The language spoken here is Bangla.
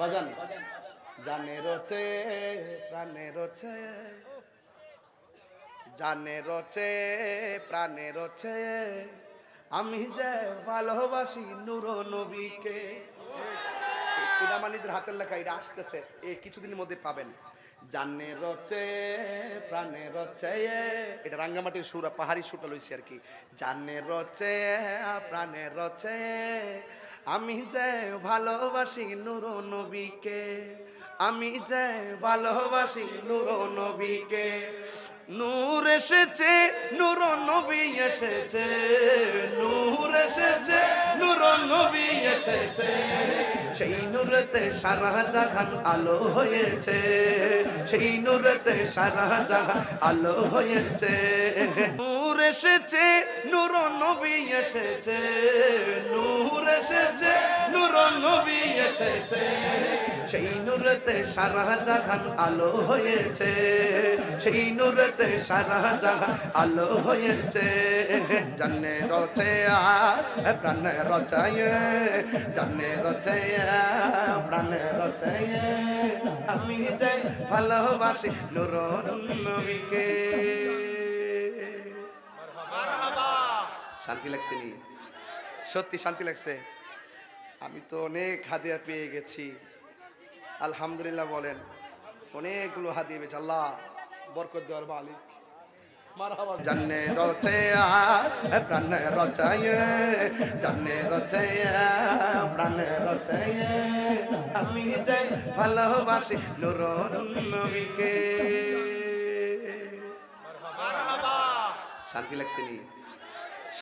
বাজান। জানে রচে প্রাণে রচে জানে রচে প্রাণে রচে আমি যে ভালোবাসি নূর নবীকে। এটা আমার নিজের হাতের লেখা এটা আসতেছে এই কিছুদিনের মধ্যে পাবেন। জানে রচে, প্রাণে রচে। এটা রাঙ্গামাটির সুর, পাহাড়ি সুরটা লইছি আর কি। জানে রচে, প্রাণে রচে। আমি যে ভালোবাসি নূর নবীকে, আমি যে ভালোবাসি নূর নবীকে। নূর এসেছে, নূর নবী এসেছে। নূর এসেছে, নূর নবী এসেছে। সেই নূরতে সারা জাহান আলো হয়েছে। সেই নূরতে সারা জাহান আলো হয়েছে। নূর এসেছে নূর নবী এসেছে। নূর এসেছে নূর নবী এসেছে। সেই নূরতে সারা জাহান আলো হয়েছে। সেই নূরতে সারা জাহান আলো হয়েছে। জানে রচে প্রাণে রচায় জানে রচে প্রাণে রচায় আমি যাই ভালোবাসি নূর নবীকে। শান্তি লাগছে নি? সত্যি শান্তি লাগছে? আমি তো অনেক হাদিয়া পেয়ে গেছি। আলহামদুলিল্লাহ বলেন, অনেকগুলো হাদিয়ে পেয়েছে। আল্লাহ বরকত দেওয়ার মালিক। জান্নে রচে প্রাণে রচায় জান্নে রচে প্রাণে রচায় আমি যাই ভালোবাসি নূর নবীকে। শান্তি লাগছে নি?